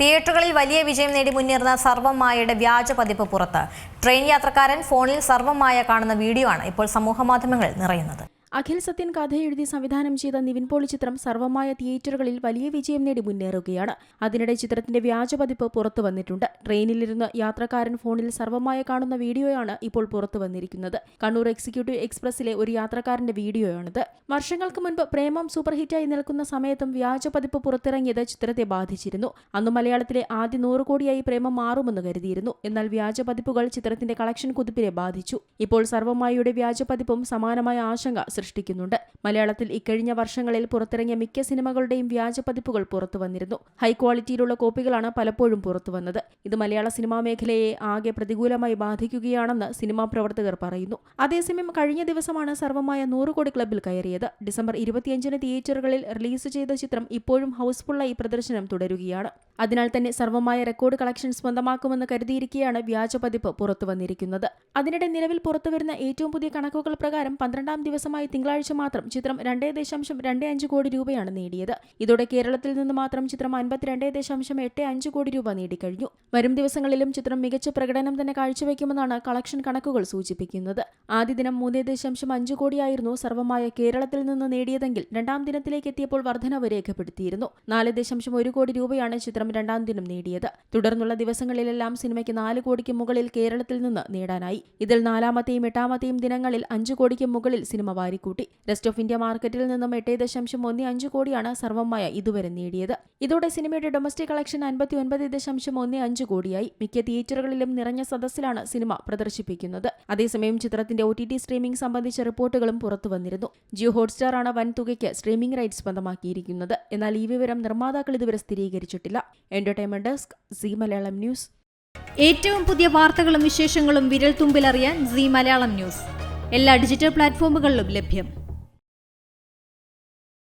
തിയേറ്ററുകളിൽ വലിയ വിജയം നേടി മുന്നേറുന്ന സർവമായയുടെ വ്യാജ പതിപ്പ് പുറത്ത്. ട്രെയിൻ യാത്രക്കാരൻ ഫോണിൽ സർവമായ കാണുന്ന വീഡിയോ ആണ് ഇപ്പോൾ സമൂഹമാധ്യമങ്ങളിൽ നിറയുന്നത്. അഖിൽ സത്യൻ കഥ എഴുതി സംവിധാനം ചെയ്ത നിവിൻ പോളി ചിത്രം സർവമായ തിയേറ്ററുകളിൽ വലിയ വിജയം നേടി മുന്നേറുകയാണ്. അതിനിടെ ചിത്രത്തിന്റെ വ്യാജ പതിപ്പ് പുറത്തു വന്നിട്ടുണ്ട്. ട്രെയിനിലിരുന്ന് യാത്രക്കാരൻ ഫോണിൽ സർവമായ കാണുന്ന വീഡിയോയാണ് ഇപ്പോൾ പുറത്തു വന്നിരിക്കുന്നത്. കണ്ണൂർ എക്സിക്യൂട്ടീവ് എക്സ്പ്രസിലെ ഒരു യാത്രക്കാരന്റെ വീഡിയോയാണിത്. വർഷങ്ങൾക്ക് മുൻപ് പ്രേമം സൂപ്പർ ഹിറ്റായി നിൽക്കുന്ന സമയത്തും വ്യാജ പതിപ്പ് പുറത്തിറങ്ങിയത് ചിത്രത്തെ ബാധിച്ചിരുന്നു. അന്ന് മലയാളത്തിലെ ആദ്യ നൂറ് കോടിയായി പ്രേമം മാറുമെന്ന് കരുതിയിരുന്നു. എന്നാൽ വ്യാജ പതിപ്പുകൾ ചിത്രത്തിന്റെ കളക്ഷൻ കുതിപ്പിനെ ബാധിച്ചു. ഇപ്പോൾ സർവമായയുടെ വ്യാജ പതിപ്പും സമാനമായ ആശങ്ക സൃഷ്ടിക്കുന്നുണ്ട്. മലയാളത്തിൽ ഇക്കഴിഞ്ഞ വർഷങ്ങളിൽ പുറത്തിറങ്ങിയ മിക്ക സിനിമകളുടെയും വ്യാജ പതിപ്പുകൾ പുറത്തു വന്നിരുന്നു ഹൈ ക്വാളിറ്റിയിലുള്ള കോപ്പികളാണ് പലപ്പോഴും പുറത്തു വന്നത് ഇത് മലയാള സിനിമാ മേഖലയെ ആകെ പ്രതികൂലമായി ബാധിക്കുകയാണെന്ന് സിനിമാ പ്രവർത്തകർ പറയുന്നു. അതേസമയം കഴിഞ്ഞ ദിവസമാണ് സർവമായ നൂറ് കോടി ക്ലബിൽ കയറിയത്. ഡിസംബർ ഇരുപത്തിയഞ്ചിന് തിയേറ്ററുകളിൽ റിലീസ് ചെയ്ത ചിത്രം ഇപ്പോഴും ഹൗസ്ഫുള്ളായി പ്രദർശനം തുടരുകയാണ്. അതിനാൽ തന്നെ സർവമായ റെക്കോർഡ് കളക്ഷൻ സ്വന്തമാക്കുമെന്ന് കരുതിയിരിക്കെയാണ് വ്യാജ പതിപ്പ് പുറത്തു വന്നിരിക്കുന്നത്. അതിനിടെ നിലവിൽ പുറത്തുവരുന്ന ഏറ്റവും പുതിയ കണക്കുകൾ പ്രകാരം പന്ത്രണ്ടാം ദിവസമായി തിങ്കളാഴ്ച മാത്രം ചിത്രം രണ്ടേ ദശാംശം രണ്ടേ അഞ്ച് കോടി രൂപയാണ് നേടിയത്. ഇതോടെ കേരളത്തിൽ നിന്ന് മാത്രം ചിത്രം അൻപത്തിരണ്ടേ ദശാംശം എട്ട് അഞ്ച് കോടി രൂപ നേടിക്കഴിഞ്ഞു. വരും ദിവസങ്ങളിലും ചിത്രം മികച്ച പ്രകടനം തന്നെ കാഴ്ചവെക്കുമെന്നാണ് കളക്ഷൻ കണക്കുകൾ സൂചിപ്പിക്കുന്നത്. ആദ്യ ദിനം മൂന്നേ ദശാംശം അഞ്ച് കോടിയായിരുന്നു സർവമായ കേരളത്തിൽ നിന്ന് നേടിയതെങ്കിൽ രണ്ടാം ദിനത്തിലേക്ക് എത്തിയപ്പോൾ വർധനവ് രേഖപ്പെടുത്തിയിരുന്നു. നാല് ദശാംശം ഒരു കോടി രൂപയാണ് ചിത്രം രണ്ടാം ദിനം നേടിയത്. തുടർന്നുള്ള ദിവസങ്ങളിലെല്ലാം സിനിമയ്ക്ക് നാല് കോടിക്ക് മുകളിൽ കേരളത്തിൽ നിന്ന് നേടാനായി. ഇതിൽ നാലാമത്തെയും എട്ടാമത്തെയും ദിനങ്ങളിൽ അഞ്ചു കോടിക്ക് മുകളിൽ സിനിമ വാരിക്കൂട്ടി. റെസ്റ്റ് ഓഫ് ഇന്ത്യ മാർക്കറ്റിൽ നിന്നും എട്ടേ ദശാംശം ഒന്ന് അഞ്ച് കോടിയാണ് സർവമായ ഇതുവരെ നേടിയത്. ഇതോടെ സിനിമയുടെ ഡൊമസ്റ്റിക് കളക്ഷൻ അൻപത്തി ഒൻപത് ദശാംശം ഒന്ന് അഞ്ച് കോടിയായി. മിക്ക തിയേറ്ററുകളിലും നിറഞ്ഞ സദസ്സിലാണ് സിനിമ പ്രദർശിപ്പിക്കുന്നത്. അതേസമയം ചിത്രത്തിന്റെ ഒ ടി ടി സ്ട്രീമിംഗ് സംബന്ധിച്ച റിപ്പോർട്ടുകളും പുറത്തു വന്നിരുന്നു. ജിയോ ഹോട്ട്സ്റ്റാർ ആണ് വൻതുകയ്ക്ക് സ്ട്രീമിംഗ് റൈറ്റ്സ് സ്വന്തമാക്കിയിരിക്കുന്നത് എന്നാൽ ഈ വിവരം നിർമ്മാതാക്കൾ ഇതുവരെ സ്ഥിരീകരിച്ചിട്ടില്ല. Entertainment desk Zee Malayalam news ഏറ്റവും പുതിയ വാർത്തകളും വിശേഷങ്ങളും വിരൽ തുമ്പിലറിയാൻ സി മലയാളം ന്യൂസ് എല്ലാ ഡിജിറ്റൽ പ്ലാറ്റ്ഫോമുകളിലും ലഭ്യം.